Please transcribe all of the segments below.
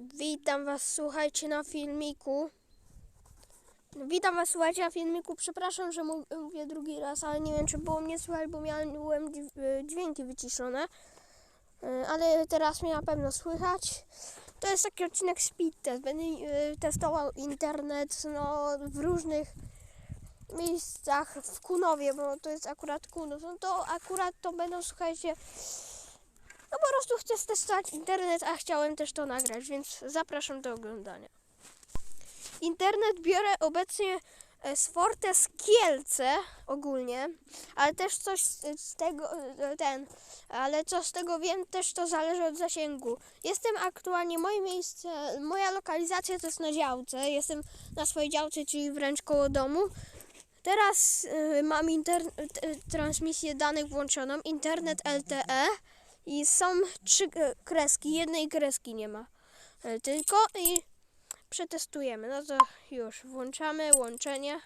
Witam Was, słuchajcie, na filmiku. Witam Was, słuchajcie, na filmiku. Przepraszam, że mówię drugi raz, ale nie wiem, czy było mnie słychać, bo miałem y, dźwięki wyciszone. Y, Ale teraz mnie na pewno słychać. To jest taki odcinek speed test. Będę y, testował internet no, w różnych miejscach w Kunowie, bo to jest akurat Kunów. No to akurat to będą, słuchajcie, no po prostu chcę testować internet, a chciałem też to nagrać, więc zapraszam do oglądania. Internet biorę obecnie e, z Fortes Kielce ogólnie, ale też coś z z tego, e, ten, ale co z tego wiem, też to zależy od zasięgu. Jestem aktualnie, moje miejsce, moja lokalizacja to jest na działce, jestem na swojej działce, czyli wręcz koło domu. Teraz e, mam transmisję danych włączoną, internet LTE i są trzy kreski, jednej kreski nie ma e, tylko i przetestujemy. No to już włączamy łączenie.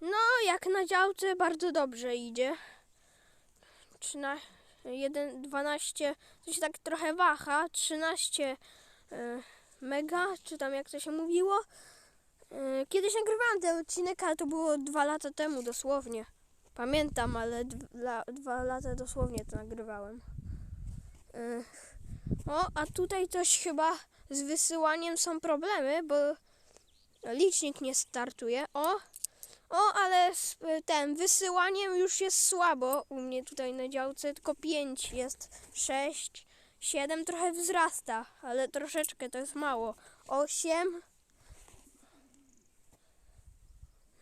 No, jak na działce bardzo dobrze idzie. 13, 1, 12, to się tak trochę waha, 13 e, mega, czy tam jak to się mówiło. E, Kiedyś nagrywałam ten odcinek, ale to było dwa lata temu dosłownie. Pamiętam, ale dwa, lata dosłownie to nagrywałem. O, a tutaj coś chyba z wysyłaniem są problemy, bo licznik nie startuje. O, o, ale z tym wysyłaniem już jest słabo u mnie tutaj na działce, tylko 5 jest, 6, 7 trochę wzrasta, ale troszeczkę to jest mało. 8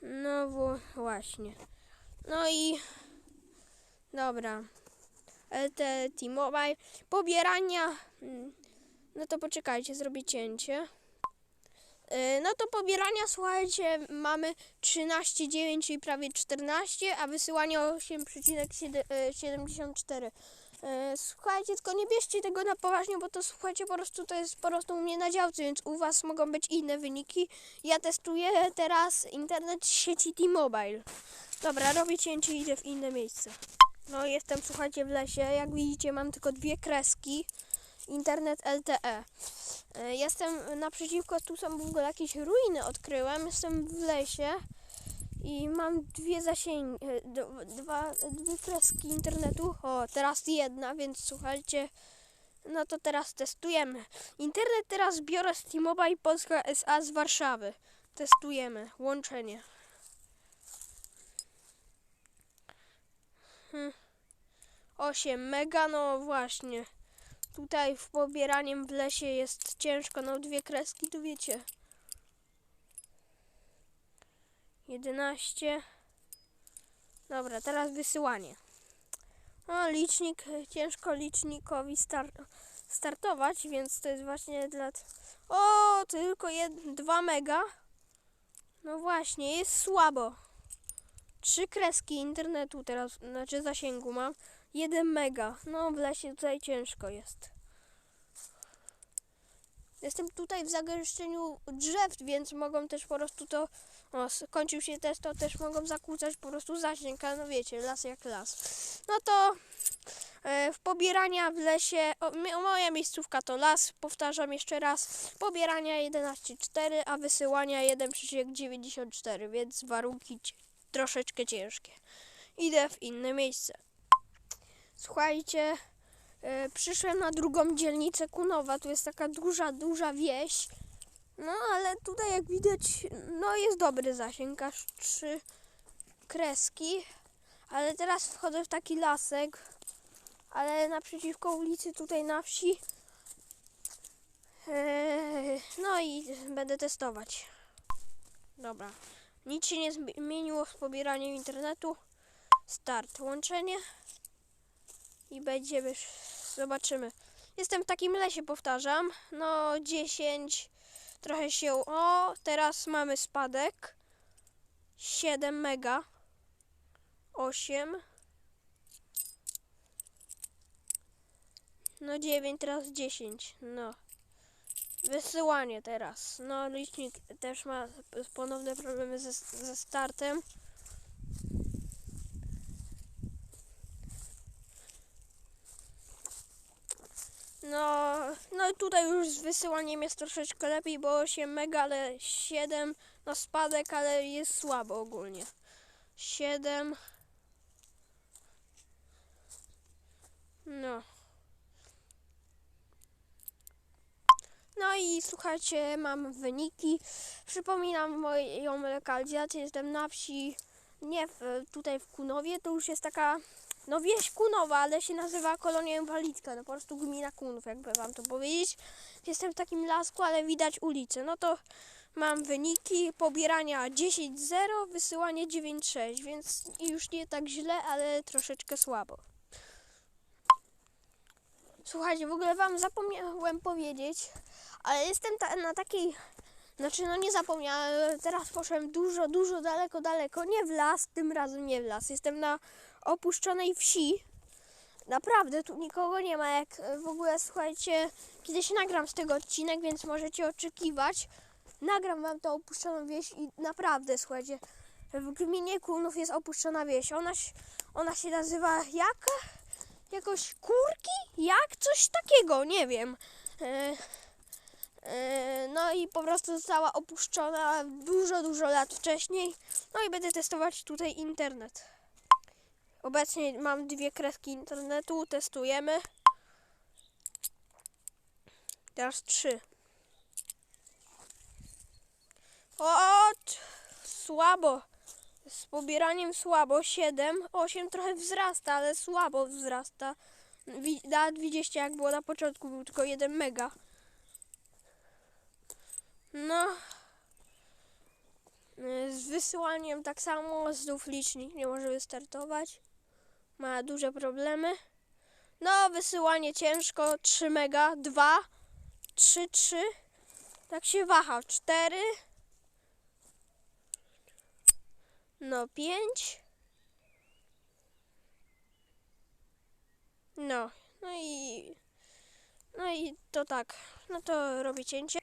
No właśnie. No i dobra. LTE T-Mobile. Pobierania. mm, No to poczekajcie, zrobię cięcie. Yy, No to pobierania, słuchajcie, mamy 13,9, czyli prawie 14, a wysyłanie 8,74. Yy, Słuchajcie, tylko nie bierzcie tego na poważnie, bo to słuchajcie, po prostu to jest po prostu u mnie na działce, więc u Was mogą być inne wyniki. Ja testuję teraz internet sieci T-Mobile. Dobra, robię cięcie i idę w inne miejsce. No jestem, słuchajcie, w lesie. Jak widzicie, mam tylko dwie kreski. Internet LTE. E, Jestem naprzeciwko, tu są w ogóle jakieś ruiny odkryłem. Jestem w lesie i mam dwie zasięgi, e, dwa, dwie kreski internetu. O, teraz jedna, więc słuchajcie, no to teraz testujemy. Internet teraz biorę z T-Mobile Polska SA z Warszawy. Testujemy łączenie. 8 mega, no właśnie. Tutaj w pobieraniem w lesie jest ciężko, no dwie kreski, to wiecie. 11. Dobra, teraz wysyłanie. No, licznik, ciężko licznikowi star startować, więc to jest właśnie dla... O, tylko 2 mega. No właśnie, jest słabo. Trzy kreski internetu teraz, znaczy zasięgu mam. 1 mega. No w lesie tutaj ciężko jest. Jestem tutaj w zagęszczeniu drzew, więc mogą też po prostu to. O, skończył się test, to też mogą zakłócać po prostu zasięg, no wiecie, las jak las. No to e, w pobierania w lesie, o, moja miejscówka to las, powtarzam jeszcze raz, pobierania 11,4, a wysyłania 1,94, więc warunki troszeczkę ciężkie. Idę w inne miejsce. Słuchajcie, e, przyszłem na drugą dzielnicę Kunowa. Tu jest taka duża, duża wieś. No, ale tutaj jak widać, no jest dobry zasięg, aż trzy kreski. Ale teraz wchodzę w taki lasek, ale naprzeciwko ulicy tutaj na wsi. E, no i będę testować. Dobra. Nic się nie zmieniło w pobieraniu internetu. Start. Łączenie i będziemy, zobaczymy. Jestem w takim lesie, powtarzam. No 10, trochę się, o teraz mamy spadek. 7 mega. 8. No 9, teraz 10, no. Wysyłanie teraz. No licznik też ma ponowne problemy ze, ze startem. No, no i tutaj już z wysyłaniem jest troszeczkę lepiej, bo 8 mega, ale 7 na spadek, ale jest słabo ogólnie. 7. No. No i słuchajcie, mam wyniki. Przypominam moją lokalizację. Jestem na wsi, nie w, tutaj w Kunowie. To już jest taka, no wieś Kunowa, ale się nazywa Kolonia Inwalidzka. No po prostu gmina Kunów, jakby wam to powiedzieć. Jestem w takim lasku, ale widać ulicę. No to mam wyniki pobierania 10.0, wysyłanie 9.6, więc już nie tak źle, ale troszeczkę słabo. Słuchajcie, w ogóle wam zapomniałem powiedzieć, ale jestem ta, na takiej, znaczy no nie zapomniałem, teraz poszłem dużo, dużo daleko, daleko, nie w las, tym razem nie w las. Jestem na opuszczonej wsi. Naprawdę, tu nikogo nie ma, jak e, w ogóle, słuchajcie, kiedyś nagram z tego odcinek, więc możecie oczekiwać. Nagram wam tę opuszczoną wieś i naprawdę, słuchajcie, w gminie Kunów jest opuszczona wieś. Ona, ona się nazywa jak? Jakoś kurki? Jak? Coś takiego, nie wiem. E, e, no i po prostu została opuszczona dużo, dużo lat wcześniej. No i będę testować tutaj internet. Obecnie mam dwie kreski internetu, testujemy. Teraz trzy. O, słabo. Z pobieraniem słabo. 7, 8 trochę wzrasta, ale słabo wzrasta. Nawet widzieliście jak było na początku, był tylko 1 mega. No. Z wysyłaniem tak samo, znów licznik nie może wystartować. Ma duże problemy. No, wysyłanie ciężko, 3 mega, 2, 3, 3. Tak się waha, 4. No, 5. No, no i. No i to tak. No to robię cięcie.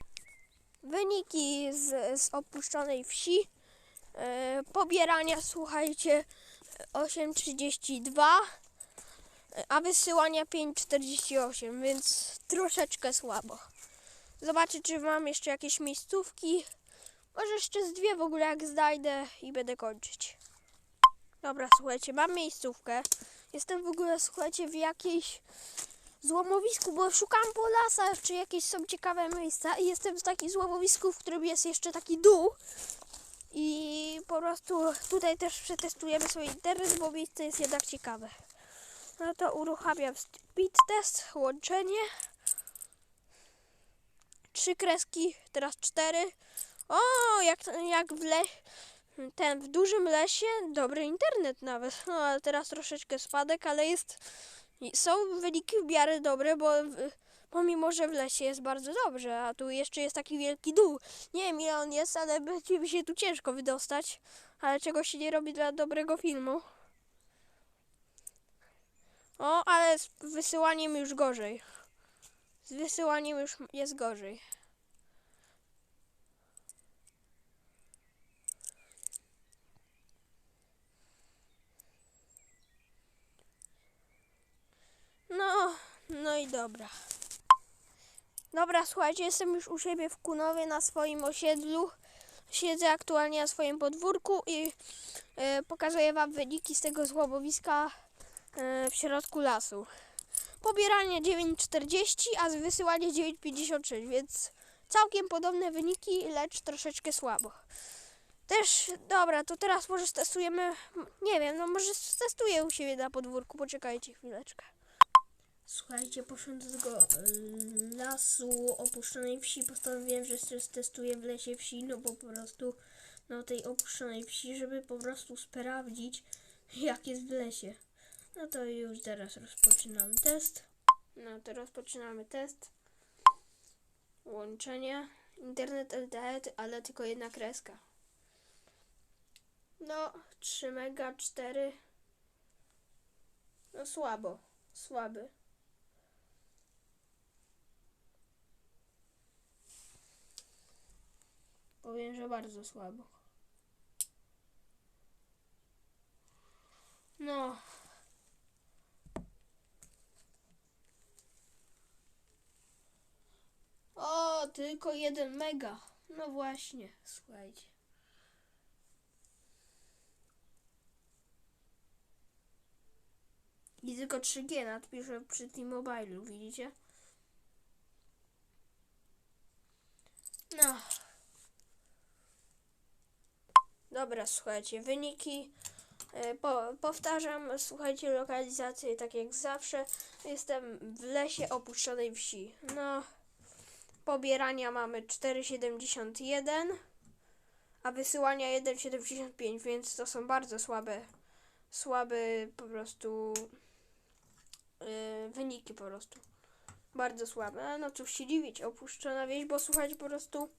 Wyniki z, z opuszczonej wsi. E, pobierania, słuchajcie, 8,32, e, a wysyłania 5,48, więc troszeczkę słabo. Zobaczę, czy mam jeszcze jakieś miejscówki. Może jeszcze z dwie w ogóle, jak znajdę i będę kończyć. Dobra, słuchajcie, mam miejscówkę. Jestem w ogóle, słuchajcie, w jakiejś złomowisku, bo szukam po lasach, czy jakieś są ciekawe miejsca i jestem w takim złomowisku, w którym jest jeszcze taki dół i po prostu tutaj też przetestujemy swój internet, bo miejsce jest jednak ciekawe. No to uruchamiam speed test, łączenie. Trzy kreski, teraz cztery. O, jak, jak w le... ten w dużym lesie, dobry internet nawet. No ale teraz troszeczkę spadek, ale jest są wyniki w miarę dobre, bo pomimo, że w lesie jest bardzo dobrze, a tu jeszcze jest taki wielki dół. Nie wiem ile on jest, ale będzie mi się tu ciężko wydostać, ale czego się nie robi dla dobrego filmu. O, ale z wysyłaniem już gorzej. Z wysyłaniem już jest gorzej. No, no i dobra. Dobra, słuchajcie, jestem już u siebie w Kunowie na swoim osiedlu. Siedzę aktualnie na swoim podwórku i e, pokazuję Wam wyniki z tego złomowiska e, w środku lasu. Pobieranie 9,40, a wysyłanie 9,56, więc całkiem podobne wyniki, lecz troszeczkę słabo. Też, dobra, to teraz może stestujemy, nie wiem, no może testuję u siebie na podwórku, poczekajcie chwileczkę. Słuchajcie, poszłem do tego e, lasu opuszczonej wsi. Postanowiłem, że testuję w lesie wsi, no bo po prostu na tej opuszczonej wsi, żeby po prostu sprawdzić, jak jest w lesie. No to już teraz rozpoczynamy test. No to rozpoczynamy test. Łączenie. Internet LTE, ale tylko jedna kreska. No, 3 mega, 4. No słabo, słaby. Powiem, że bardzo słabo. No. tylko 1 mega. No właśnie, słuchajcie. I tylko 3G nadpiszę przy T-Mobile, widzicie? No. Dobra, słuchajcie, wyniki. E, Po, powtarzam, słuchajcie, lokalizację tak jak zawsze. Jestem w lesie opuszczonej wsi. No, pobierania mamy 4,71, a wysyłania 1,75, więc to są bardzo słabe, słabe po prostu yy, wyniki po prostu. Bardzo słabe. No cóż się dziwić, opuszczona wieś, bo słuchajcie po prostu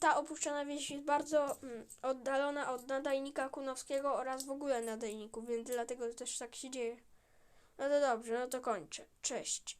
ta opuszczona wieś jest bardzo mm, oddalona od nadajnika kunowskiego oraz w ogóle nadajników, więc dlatego też tak się dzieje. No to dobrze, no to kończę. Cześć.